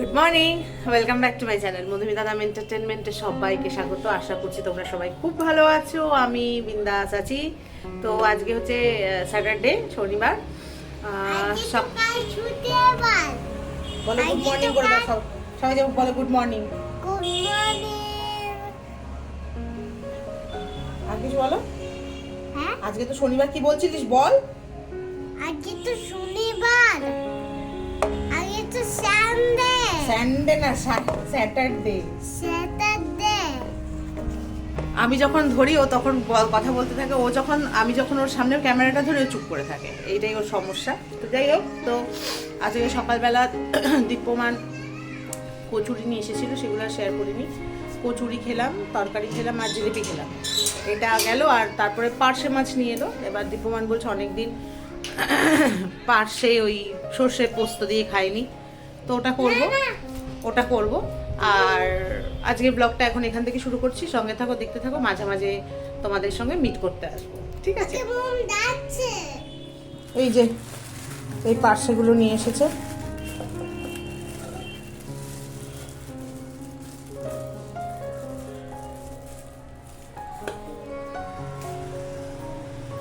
Good morning welcome back to my channel Madhumita Dam এন্টারটেনমেন্টে সবাইকে স্বাগত। আশা করছি তোমরা সবাই খুব ভালো আছো। আমি বিন্দাস আছি। তো আজকে হচ্ছে স্যাটারডে শনিবার। সব বলো গুড মর্নিং করে দাও সব সবাই যেমন বলো গুড মর্নিং আর কিছু বলো? হ্যাঁ? আজকে তো শনিবার কি বলছিলিস বল? আজকে তো শনিবার স্যান্ডে না স্যাটারডে স্যাটারডে আমি যখন ধরি ও তখন কথা বলতে থাকে। ও যখন আমি যখন ওর সামনে ক্যামেরাটা ধরে ও চুপ করে থাকে। এইটাই ওর সমস্যা। তো যাই হোক তো আজকে সকালবেলা দীপ্যমান কচুরি নিয়ে এসেছিল সেগুলো শেয়ার করিনি। কচুরি খেলাম তরকারি খেলাম আর জিলিপি খেলাম। এটা গেল আর তারপরে পার্শে মাছ নিয়ে এলো। এবার দীপ্যমান বলছে অনেকদিন পার্শে ওই সর্ষে পোস্ত দিয়ে খাইনি। তো ওটা করব। ওটা করব। আর আজকের ব্লগটা এখন এখান থেকে শুরু করছি। সঙ্গে থাকো দেখতে থাকো মাঝে মাঝে তোমাদের সঙ্গে মিট করতে আসব। ঠিক আছে? এই যে এই পার্সেলগুলো নিয়ে এসেছে।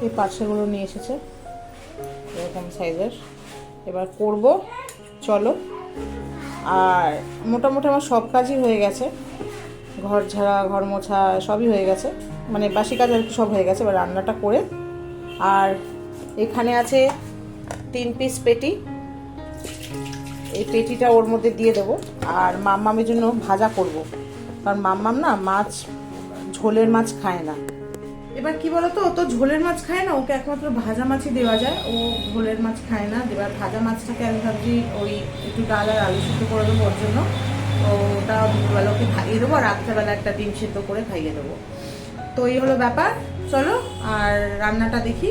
এই পার্সেলগুলো নিয়ে এসেছে। এরকম সাইজের এবার করব। চলো। আর মোটামুটি আমার সব কাজই হয়ে গেছে। ঘর ঝাড়া, ঘর মোছা সবই হয়ে গেছে। মানে বাসি কাজ আর সব হয়ে গেছে, এবার রান্নাটা করে। আর এখানে আছে তিন পিস পেটি। এই পেটিটা ওর মধ্যে দিয়ে দেবো। আর মাম্মামের জন্য ভাজা করব। কারণ মাম্মাম না মাছ, ঝোলের মাছ খায় না। এবার কি বলতো, ও তো ঝোলের মাছ খায় না, ওকে একমাত্র ভাজা মাছই দেওয়া যায়। ও ঝোলের মাছ খায় না, এবার ভাজা মাছটাকে আমি ভাবছি ওই একটু ডাল আর আলু সিদ্ধ করে দেবো ওর জন্য। ওটা দুপুরবেলা ওকে খাইয়ে দেবো রাত্রেবেলা একটা ডিম সিদ্ধ করে খাইয়ে দেবো। তো এই হলো ব্যাপার। চলো, আর রান্নাটা দেখি,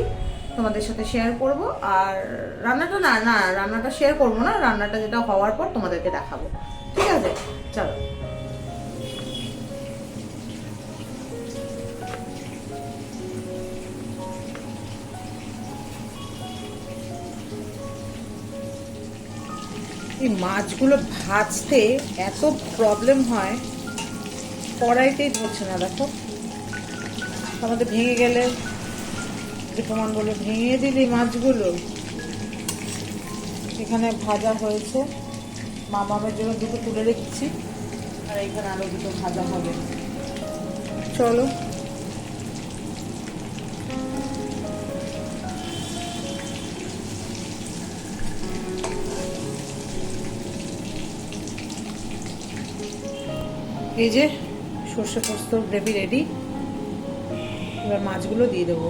তোমাদের সাথে শেয়ার করব। আর রান্নাটা না না, রান্নাটা শেয়ার করব না, রান্নাটা যেটা হওয়ার পর তোমাদেরকে দেখাবো। ঠিক আছে? চলো। এই মাছগুলো ভাজতে এত প্রবলেম হয়, কড়াইতেই ধরছে না, দেখো। আমাদের ভেঙে গেলে প্রমাণ বলে, ভেঙে দিলি মাছগুলো। এখানে ভাজা হয়েছে। মামামের জন্য দুটো তুলে রেখেছি। আর এখানে আরও দুটো ভাজা হবে। চলো। এই যে সর্ষে পোস্ত গ্রেভি রেডি। এবার মাছগুলো দিয়ে দেবো।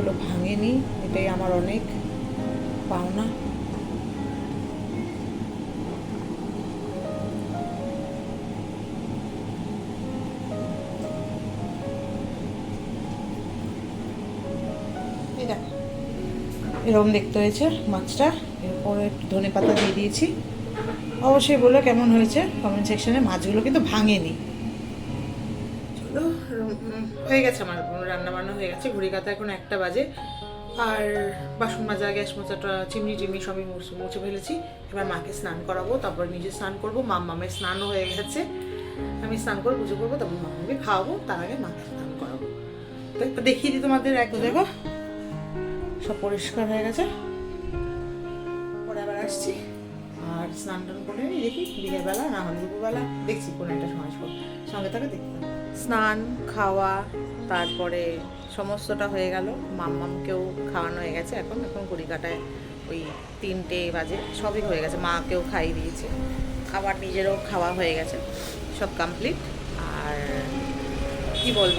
মাছগুলো ভাঙেনি, এটাই আমার অনেক পাওনা। এরকম দেখতে হয়েছে মাছটা, এরপরে ধনে পাতা দিয়ে দিয়েছি। অবশ্যই বলো কেমন হয়েছে কমেন্ট সেকশনে মাছগুলো কিন্তু ভাঙেনি। চলো হয়ে গেছে আমার। রান্না বান্না হয়ে গেছে। ঘুড়ি কাতা এখন একটা বাজে। আর বাসন মাজা, গ্যাস মোচাটা, চিমনি টিমনি সবই মুছে ফেলেছি। এবার মাকে স্নান করাবো, তারপর নিজে স্নান করব। মাম মামের স্নানও হয়ে গেছে। আমি স্নান করে পুজো করব, তারপর মামাকে খাওয়াবো, তার আগে মাকে স্নান করাবো। তো দেখিয়ে দিই তোমাদের এক দেখো। সব পরিষ্কার হয়ে গেছে। পরে আবার আসছি। আর স্নান টান করে নিই, দেখি বিকেলবেলা না হলে দুপুরবেলা। দেখছি কোনো একটা সময় সঙ্গে থাকে দেখি স্নান, খাওয়া তারপরে সমস্তটা হয়ে গেল। মাম্মামকেও খাওয়ানো হয়ে গেছে এখন। এখন কাটায় ওই তিনটে বাজে। সবই হয়ে গেছে। মাকেও খাইয়ে দিয়েছে। আবার নিজেরও খাওয়া হয়ে গেছে। সব কমপ্লিট আর কি বলব?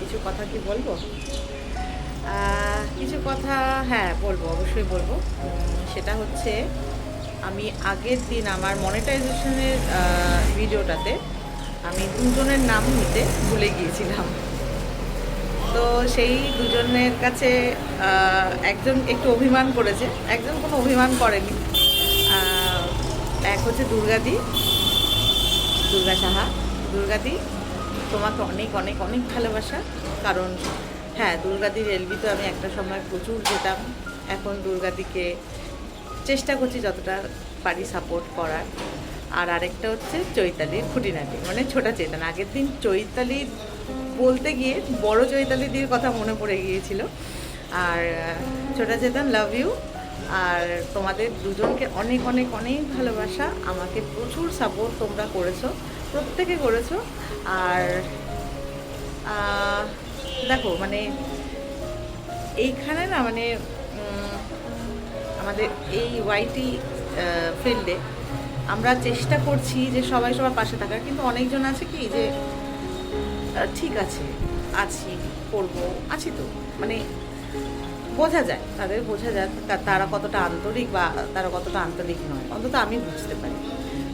কিছু কথা কি বলব? কিছু কথা হ্যাঁ বলব, অবশ্যই বলব। সেটা হচ্ছে আমি আগের দিন আমার মনিটাইজেশনের ভিডিওটাতে আমি দুজনের নাম নিতে ভুলে গিয়েছিলাম। তো সেই দুজনের কাছে একজন একটু অভিমান করেছে, একজন কোনো অভিমান করেনি। এক হচ্ছে দুর্গাদি, দুর্গা সাহা। দুর্গাদি, তোমাকে অনেক অনেক অনেক ভালোবাসা। কারণ হ্যাঁ দুর্গাদির এলবিতে আমি একটা সময় প্রচুর যেতাম। এখন দুর্গাদিকে চেষ্টা করছি যতটা পারি সাপোর্ট করার। আর আরেকটা হচ্ছে চৈতালির খুঁটিনাটি মানে ছোটা চেতন আগের দিন চৈতালি বলতে গিয়ে বড় চৈতালি দিয়ে কথা মনে পড়ে গিয়েছিল। আর ছোটা চেতন লাভ ইউ আর তোমাদের দুজনকে অনেক অনেক অনেক ভালোবাসা। আমাকে প্রচুর সাপোর্ট তোমরা করেছ, প্রত্যেকে করেছ। আর দেখো মানে এইখানে না মানে আমাদের এই ওয়াইটি ফিল্ডে আমরা চেষ্টা করছি যে সবাই সবার পাশে থাকার, কিন্তু অনেকজন আছে কি যে ঠিক আছে, আছি, করব, আছি তো। মানে বোঝা যায়, তাদের বোঝা যায় তারা কতটা আন্তরিক বা তারা কতটা আন্তরিক নয়, অন্তত আমি বুঝতে পারি।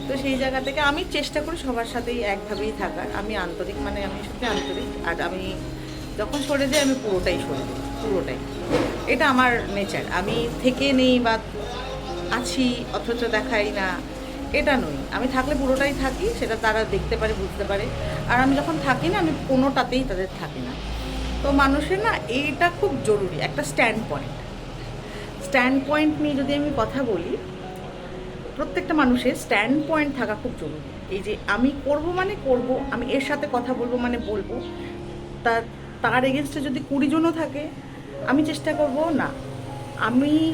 তো সেই জায়গা থেকে আমি চেষ্টা করি সবার সাথেই একভাবেই থাকার। আমি আন্তরিক মানে আমি সত্যি আন্তরিক। আর আমি যখন সরে যাই, আমি পুরোটাই সরে যাই, পুরোটাই। এটা আমার নেচার আমি থেকে নেই বা আছি, অথচ দেখাই না। এটা নই। আমি থাকলে পুরোটাই থাকি, সেটা তারা দেখতে পারে, বুঝতে পারে। আর আমি যখন থাকি না, আমি কোনোটাতেই তাদের থাকি না। তো মানুষের না এইটা খুব জরুরি, একটা স্ট্যান্ড পয়েন্ট স্ট্যান্ড পয়েন্ট নিয়ে যদি আমি কথা বলি, প্রত্যেকটা মানুষের স্ট্যান্ড পয়েন্ট থাকা খুব জরুরি। এই যে আমি করব মানে করব, আমি এর সাথে কথা বলব মানে বলব। তা, তার এগেনস্টে যদি কুড়ি জনও থাকে, আমি চেষ্টা করব না। আমি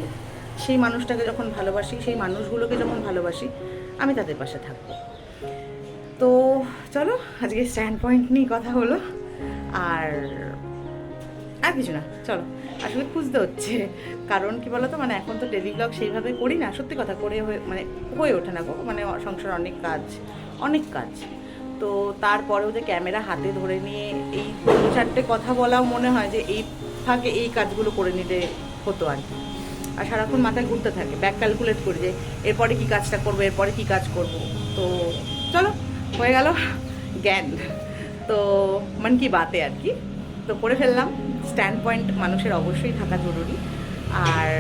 সেই মানুষটাকে যখন ভালোবাসি, সেই মানুষগুলোকে যখন ভালোবাসি আমি তাদের পাশে থাকব। তো চলো, আজকে স্ট্যান্ড পয়েন্ট নিয়ে কথা হলো। আর আর কিছু না, চলো। আসলে খুঁজতে হচ্ছে। কারণ কি বলতো মানে এখন তো ডেলি ব্লগ সেইভাবে করি না। সত্যি কথা, করে হয়ে মানে হয়ে ওঠে না গো। মানে সংসার অনেক কাজ অনেক কাজ। তো তারপরেও যে ক্যামেরা হাতে ধরে নিয়ে এই দু চারটে কথা বলাও মনে হয় যে এই ফাঁকে এই কাজগুলো করে নিতে হতো আর কি। আর সারাক্ষণ মাথায় ঘুরতে থাকে ব্যাক ক্যালকুলেট করে যে এরপরে কি কাজটা করব, এরপরে কি কাজ করব। তো চলো, হয়ে গেল জ্ঞান। তো মন কি বাতে আর কি। তো করে ফেললাম স্ট্যান্ড পয়েন্ট মানুষের অবশ্যই থাকা জরুরি। আর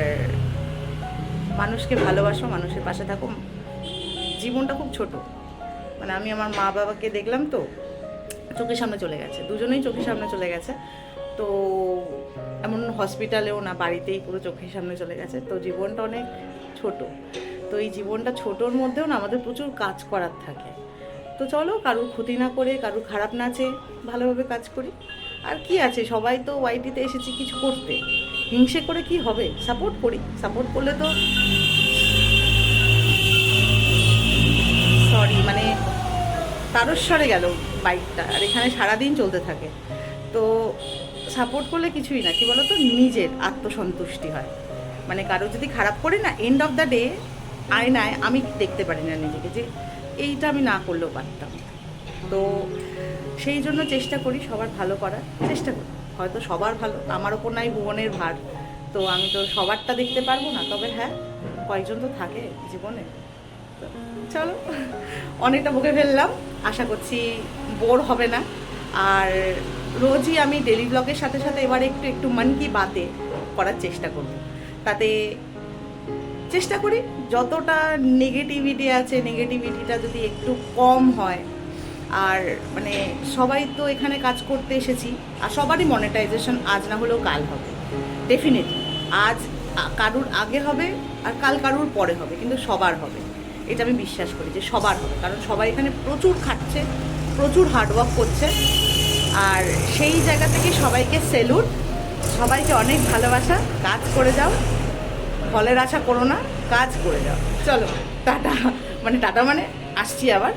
মানুষকে ভালোবাসো, মানুষের পাশে থাকো। জীবনটা খুব ছোট। মানে আমি আমার মা বাবাকে দেখলাম তো, চোখের সামনে চলে গেছে। দুজনেই চোখের সামনে চলে গেছে। তো এমন হসপিটালেও না, বাড়িতেই পুরো চোখের সামনে চলে গেছে। তো জীবনটা অনেক ছোট। তো এই জীবনটা ছোটোর মধ্যেও না আমাদের প্রচুর কাজ করার থাকে। তো চলো, কারুর ক্ষতি না করে, কারুর খারাপ না চেয়ে ভালোভাবে কাজ করি। আর কি আছে, সবাই তো ওয়াইটিতে এসেছি কিছু করতে। হিংসে করে কি হবে? সাপোর্ট করি। সাপোর্ট করলে তো সরি মানে তারস্বরে গেল বাইকটা আর এখানে সারাদিন চলতে থাকে। তো সাপোর্ট করলে কিছুই না, কি বলতো? নিজের আত্মসন্তুষ্টি হয়। মানে কারও যদি খারাপ করে না এন্ড অফ দ্য ডে আয়নায় আমি দেখতে পারি না নিজেকে যে এইটা আমি না করলেও পারতাম। তো সেই জন্য চেষ্টা করি সবার ভালো করার, চেষ্টা করি। হয়তো সবার ভালো, আমার ওপর নাই ভুবনের ভার। তো আমি তো সবারটা দেখতে পারব না, তবে হ্যাঁ কয়েকজন তো থাকে জীবনে। চলো, অনেকটা বকে ফেললাম। আশা করছি বোর হবে না। আর রোজই আমি ডেলি ব্লগের সাথে সাথে এবার একটু একটু মন কি বাতে করার চেষ্টা করব। তাতে চেষ্টা করি যতটা নেগেটিভিটি আছে নেগেটিভিটিটা যদি একটু কম হয়। আর মানে সবাই তো এখানে কাজ করতে এসেছি, আর সবারই মনিটাইজেশন আজ না হলেও কাল হবে। ডেফিনেটলি আজ কারুর আগে হবে আর কাল কারুর পরে হবে, কিন্তু সবার হবে। এটা আমি বিশ্বাস করি যে সবার হবে, কারণ সবাই এখানে প্রচুর খাটছে প্রচুর হার্ডওয়ার্ক করছে। আর সেই জায়গা থেকে সবাইকে সেলুট সবাইকে অনেক ভালোবাসা। কাজ করে যাও। ফলের আশা করো না, কাজ করে যাও। চলো, টাটা। মানে টাটা মানে আসছি আবার।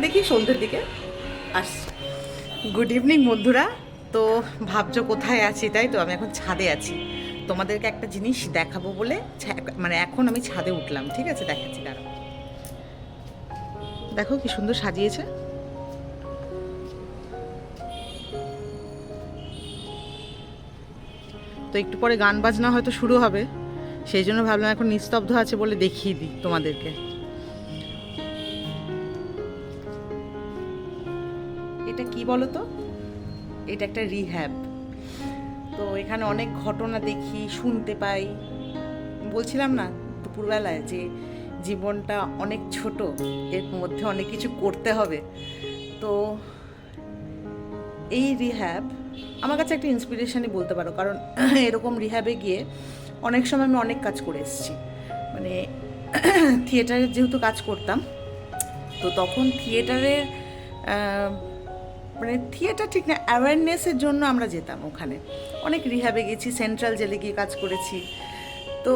দেখি সন্ধ্যের দিকে। আসছি। গুড ইভিনিং বন্ধুরা। তো ভাবছ কোথায় আছি, তাই তো? আমি এখন ছাদে আছি। তোমাদেরকে একটা জিনিস দেখাবো বলে মানে এখন আমি ছাদে উঠলাম। ঠিক আছে? দেখাচ্ছি, দাঁড়াও। দেখো কি সুন্দর সাজিয়েছে। তো একটু পরে গান বাজনা হয়তো শুরু হবে। সেই জন্য ভাবলাম এখন নিস্তব্ধ আছে বলে দেখিয়ে দিই তোমাদেরকে। এটা কি বলো তো এটা একটা রিহ্যাব তো এখানে অনেক ঘটনা দেখি, শুনতে পাই। বলছিলাম না দুপুরবেলায় যে জীবনটা অনেক ছোট, এর মধ্যে অনেক কিছু করতে হবে। তো এই রিহ্যাব আমার কাছে একটা ইন্সপিরেশনই বলতে পারো, কারণ এরকম রিহ্যাবে গিয়ে অনেক সময় আমি অনেক কাজ করে এসেছি। মানে থিয়েটারে যেহেতু কাজ করতাম, তো তখন থিয়েটারের মানে থিয়েটার ঠিক না অ্যাওয়ারনেসের জন্য আমরা যেতাম ওখানে। অনেক রিহ্যাবে গেছি সেন্ট্রাল জেলে গিয়ে কাজ করেছি। তো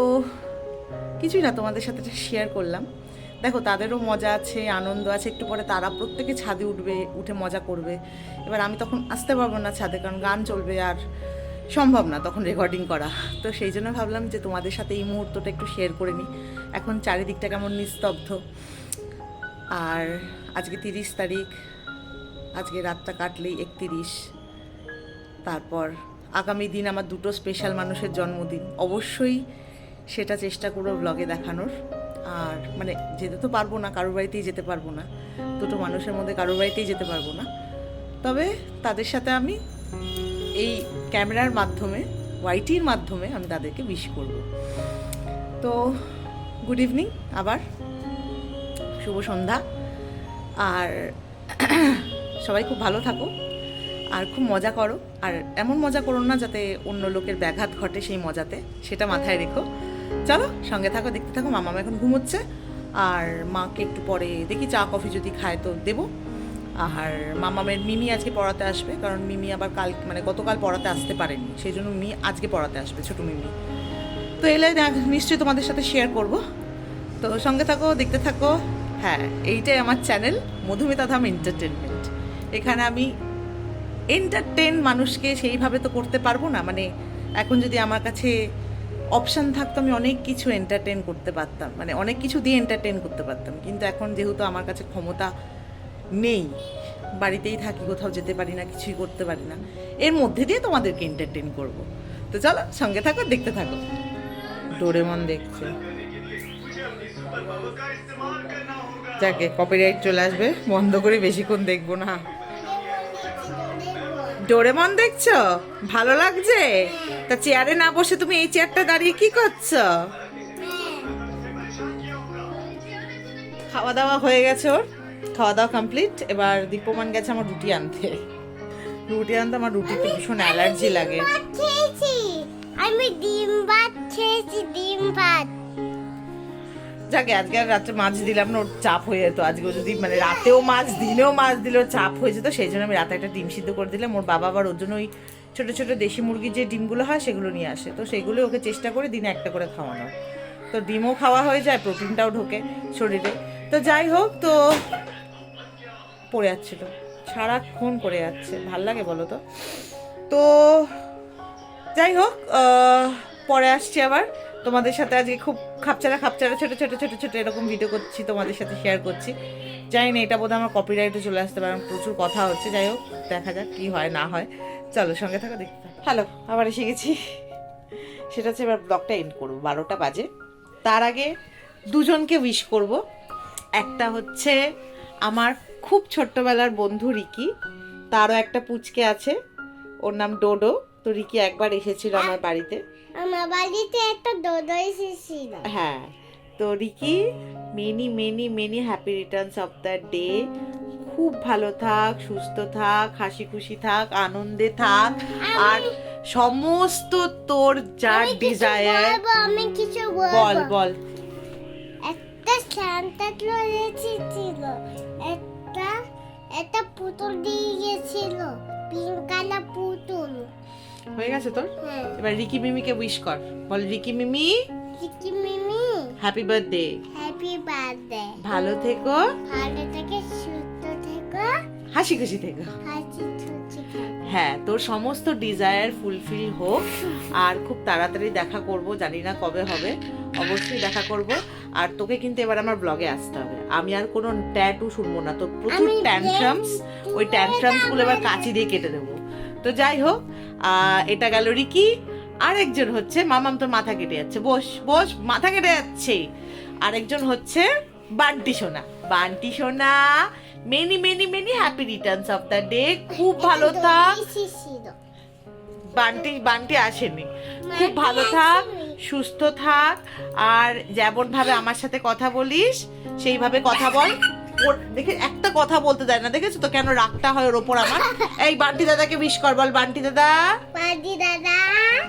কিছুই না, তোমাদের সাথে শেয়ার করলাম। দেখো, তাদেরও মজা আছে, আনন্দ আছে, একটু পরে তারা প্রত্যেকে ছাদে উঠবে, উঠে মজা করবে। এবার আমি তখন আসতে পারব না ছাদে, কারণ গান চলবে আর সম্ভব না তখন রেকর্ডিং করা। তো সেই জন্য ভাবলাম যে তোমাদের সাথে এই মুহূর্তটা একটু শেয়ার করে নিই। এখন চারিদিকটা কেমন নিস্তব্ধ। আর আজকে তিরিশ তারিখ, আজকে রাতটা কাটলেই একতিরিশ। তারপর আগামী দিন আমার দুটো স্পেশাল মানুষের জন্মদিন। অবশ্যই সেটা চেষ্টা করব ব্লগে দেখানোর। আর মানে যেতে তো পারব না, কারোর বাড়িতেই যেতে পারব না। দুটো মানুষের মধ্যে কারোর বাড়িতেই যেতে পারব না। তবে তাদের সাথে আমি এই ক্যামেরার মাধ্যমে, ওয়াইটির মাধ্যমে আমি তাদেরকে উইশ করব। তো গুড ইভিনিং আবার শুভ সন্ধ্যা। আর সবাই খুব ভালো থাকো আর খুব মজা করো। আর এমন মজা করো না যাতে অন্য লোকের ব্যাঘাত ঘটে সেই মজাতে, সেটা মাথায় রেখো। চলো, সঙ্গে থাকো, দেখতে থাকো মামা এখন ঘুমোচ্ছে। আর মাকে একটু পরে দেখি, চা, কফি যদি খায় তো দেবো। আর মামামের মিমি আজকে পড়াতে আসবে, কারণ মিমি আবার কাল মানে গতকাল পড়াতে আসতে পারেনি। সেই জন্য মিমি আজকে পড়াতে আসবে, ছোটো মিমি। তো এলে নিশ্চয়ই তোমাদের সাথে শেয়ার করব। তো সঙ্গে থাকো, দেখতে থাকো। হ্যাঁ এইটাই আমার চ্যানেল মধুমিতা ধাম এন্টারটেনমেন্ট এখানে আমি এন্টারটেন মানুষকে সেইভাবে তো করতে পারব না। মানে এখন যদি আমার কাছে অপশান থাকতো আমি অনেক কিছু এন্টারটেন করতে পারতাম। মানে অনেক কিছু দিয়ে এন্টারটেন করতে পারতাম। কিন্তু এখন যেহেতু আমার কাছে ক্ষমতা নেই বাড়িতেই থাকি কোথাও যেতে পারি না কিছুই করতে পারি না এর মধ্যে দিয়ে তোমাদেরকে এন্টারটেন করব। তো চলো সঙ্গে থাকো দেখতে থাকো। ডোরেমন দেখছে। যাকে কপিরাইট চলে আসবে বন্ধ করে বেশিক্ষণ দেখব না। ডোরেমন দেখছ? ভালো লাগছে? তা চেয়ারে না বসে তুমি এই চেয়ারটা দাঁড়িয়ে কি করছ? খাওয়া দাওয়া হয়ে গেছে ওর। খাওয়া দাওয়া কমপ্লিট এবার দীপমান গেছে আমার রুটি আনতে। রুটি আনতে আমার রুটিতে ভীষণ অ্যালার্জি লাগে। আমি ডিম ভাত খেয়েছি ডিম ভাত। যাকে আজকে আর রাত্রে মাছ দিলাম না, ওর চাপ হয়ে যেত। আজকে যদি মানে রাতেও মাছ, দিনেও মাছ দিলেও চাপ হয়ে যেত, সেই জন্য আমি রাতে একটা ডিম সিদ্ধ করে দিলাম। ওর বাবা আবার ওর জন্য ওই ছোটো ছোটো দেশি মুরগির যে ডিমগুলো হয়, সেগুলো নিয়ে আসে। তো সেগুলো ওকে চেষ্টা করে দিনে একটা করে খাওয়ানো। তো ডিমও খাওয়া হয়ে যায়, প্রোটিনটাও ঢোকে শরীরে। তো যাই হোক, তো পড়ে যাচ্ছিল। সারাক্ষণ পড়ে যাচ্ছে। ভালো লাগে বলো তো? তো যাই হোক পরে আসছি আবার। তোমাদের সাথে আজকে খুব খাপচারা খাপচারা, ছোট ছোট ছোট ছোট এরকম ভিডিও করছি, তোমাদের সাথে শেয়ার করছি। জানি না, এটা বোধহয় আমার কপিরাইটে চলে আসতে পারে, প্রচুর কথা হচ্ছে, যাই হোক, দেখা যাক কি হয়, না হয়। চলো, সঙ্গে থাকো, দেখতে হ্যালো আবার এসে গেছি। সেটা হচ্ছে এবার ব্লগটা এন্ড করব, বারোটা বাজে। তার আগে দুজনকে উইশ করব। একটা হচ্ছে আমার খুব ছোট্টবেলার বন্ধু রিকি, তারও একটা পুচকে আছে, ওর নাম ডোডো। তো রিকি একবার এসেছিল আমার বাড়িতে। আমার বাড়িতে একটা দোদো এসেছিল। হ্যাঁ তো Riki many many many happy returns of the day খুব ভালো থাক সুস্থ থাক হাসি খুশি থাক আনন্দে থাক। আর সমস্ত তোর যা আমি ডিজায়ার আমি কিছু বল বল। একটা সান্তা ক্লজ এসেছিল। একটা একটা পুতুল দিয়ে গেছিল। পিঙ্ক কালার পুতুল। হয়ে গেছে তোর? এবার রিকি মিমিকে উইশ কর। বল Riki Mimi. Chiki Mimi. Happy birthday happy birthday ভালো থেকো। ভালো থেকে সুস্থ থেকো। হাসি খুশি থেকো। হাসি খুশি হ্যাঁ তোর সমস্ত ডিজায়ার ফুলফিল হোক। আর খুব তাড়াতাড়ি দেখা করব জানি না কবে হবে। অবশ্যই দেখা করব। আর তোকে কিন্তু এবার আমার ব্লগে আসতে হবে। আমি আর কোনো ট্যাটু শুনব না। তো প্রচুর ট্যান্ট্রামস ওই ট্যান্ট্রামসগুলো এবার কাঁচি দিয়ে কেটে দেবো। তো যাই হোক এটা গেল রিকি। আরেকজন হচ্ছে মামাম তোর মাথা কেটে যাচ্ছে। বস বস মাথা কেটে যাচ্ছে। আরেকজন হচ্ছে বান্টি সোনা। বান্টি সোনা many many many happy returns of the day খুব ভালো থাক। বান্টি বান্টি আসেনি। খুব ভালো থাক সুস্থ থাক। আর যেমন ভাবে আমার সাথে কথা বলিস সেইভাবে কথা বল। ওর দেখে একটা কথা বলতে দেয় না দেখেছ তো কেন রাগটা হয় ওর ওপর আমার? এই বান্টি দাদাকে বিশ কর বল বান্টি দাদা। পাদি দাদা।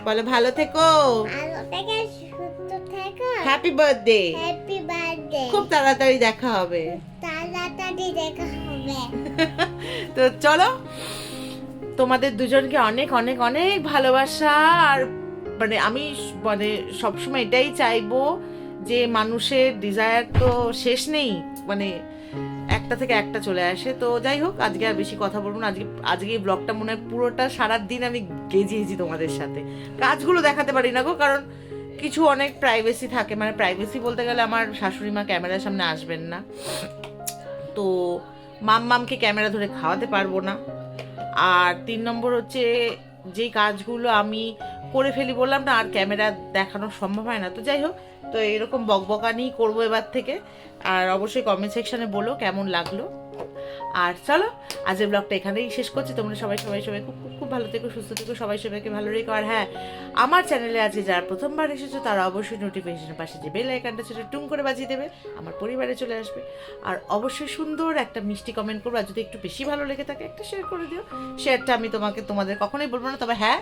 বলে ভালো থেকো। আলো থেকে সুস্থ থেকো। হ্যাপি বার্থডে হ্যাপি বার্থডে খুব তাড়াতাড়ি দেখা হবে। তাড়াতাড়ি দেখা হবে। তো চলো তোমাদের দুজনকে অনেক অনেক অনেক ভালোবাসা। আর মানে আমি মানে সবসময় এটাই চাইব যে মানুষের ডিজায়ার তো শেষ নেই। মানে একটা থেকে একটা চলে আসে। তো যাই হোক, আজকে আর বেশি কথা বলব না। আজকে আজকে এই ব্লগটা মনে হয় পুরোটা সারা দিন আমি গেজিয়েছি তোমাদের সাথে। কাজগুলো দেখাতে পারি না গো, কারণ কিছু অনেক প্রাইভেসি থাকে। মানে প্রাইভেসি বলতে গেলে আমার শাশুড়ি মা ক্যামেরার সামনে আসবেন না। তো মাম মামকে ক্যামেরা ধরে খাওয়াতে পারব না। আর তিন নম্বর হচ্ছে, যেই কাজগুলো আমি করে ফেলি বললাম না, আর ক্যামেরা দেখানো সম্ভব হয় না। তো যাই হোক তো এরকম বকবকানি করব এবার থেকে। আর অবশ্যই কমেন্ট সেকশনে বলো কেমন লাগল। আর চলো, আজকের ব্লগটা এখানেই শেষ করছি। তোমরা সবাই সবাই সবাই খুব খুব খুব ভালো থেকো, সুস্থ থেকো, সবাই সবাইকে ভালো রেখো। আর হ্যাঁ আমার চ্যানেলে আজকে যারা প্রথমবার এসেছ, তারা অবশ্যই নোটিফিকেশনের পাশে যে বেল আইকনটা সেটা টুং করে বাজিয়ে দেবে। আমার পরিবারে চলে আসবে। আর অবশ্যই সুন্দর একটা মিষ্টি কমেন্ট করব। আর যদি একটু বেশি ভালো লেগে থাকে, একটা শেয়ার করে দিও। শেয়ারটা আমি তোমাকে, তোমাদের কখনোই বলব না। তবে হ্যাঁ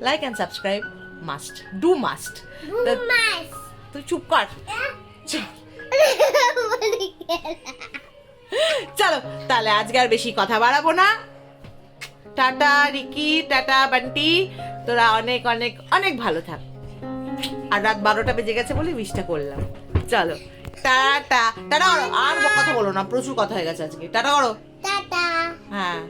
like and subscribe must do must must তুই চুপ কর। চলো। তাহলে আজকে আর বেশি কথা বাড়াবো না। টাটা রিকি টাটা বান্টি তোরা অনেক অনেক অনেক ভালো থাক। আর রাত বারোটা বেজে গেছে বলে উইশটা করলাম। চলো টাটা টাটা করো। আর কথা বলো না প্রচুর কথা হয়ে গেছে আজকে। টাটা করো। টাটা। হ্যাঁ।